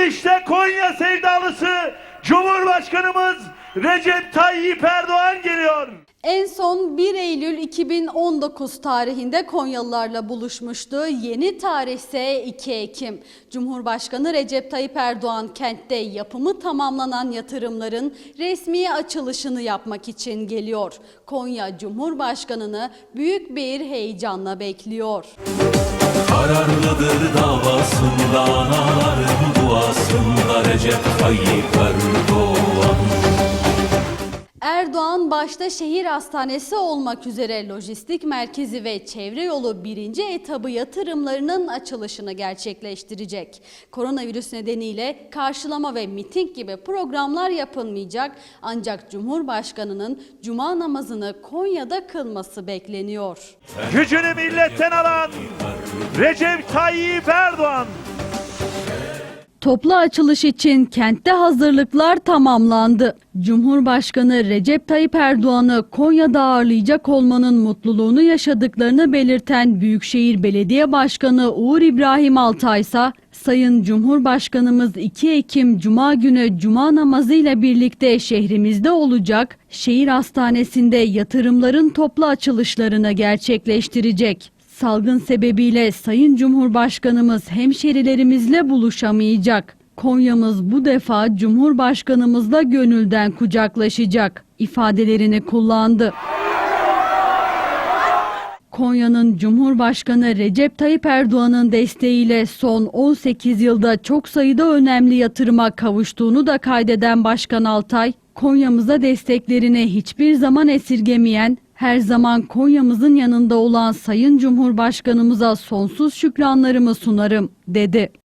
İşte Konya sevdalısı Cumhurbaşkanımız Recep Tayyip Erdoğan geliyor. En son 1 Eylül 2019 tarihinde Konyalılarla buluşmuştu. Yeni tarih ise 2 Ekim. Cumhurbaşkanı Recep Tayyip Erdoğan kentte yapımı tamamlanan yatırımların resmi açılışını yapmak için geliyor. Konya Cumhurbaşkanını büyük bir heyecanla bekliyor. Kararlıdır davasında anaların duasında Erdoğan başta şehir hastanesi olmak üzere lojistik merkezi ve çevre yolu birinci etabı yatırımlarının açılışını gerçekleştirecek. Koronavirüs nedeniyle karşılama ve miting gibi programlar yapılmayacak ancak Cumhurbaşkanı'nın cuma namazını Konya'da kılması bekleniyor. Gücünü milletten alan Recep Tayyip Erdoğan. Toplu açılış için kentte hazırlıklar tamamlandı. Cumhurbaşkanı Recep Tayyip Erdoğan'ı Konya'da ağırlayacak olmanın mutluluğunu yaşadıklarını belirten Büyükşehir Belediye Başkanı Uğur İbrahim Altay Sayın Cumhurbaşkanımız 2 Ekim Cuma günü Cuma namazı ile birlikte şehrimizde olacak, şehir hastanesinde yatırımların toplu açılışlarını gerçekleştirecek. Salgın sebebiyle Sayın Cumhurbaşkanımız hemşerilerimizle buluşamayacak. Konya'mız bu defa Cumhurbaşkanımızla gönülden kucaklaşacak ifadelerini kullandı. Konya'nın Cumhurbaşkanı Recep Tayyip Erdoğan'ın desteğiyle son 18 yılda çok sayıda önemli yatırıma kavuştuğunu da kaydeden Başkan Altay, Konya'mıza desteklerini hiçbir zaman esirgemeyen, her zaman Konya'mızın yanında olan Sayın Cumhurbaşkanımıza sonsuz şükranlarımı sunarım, dedi.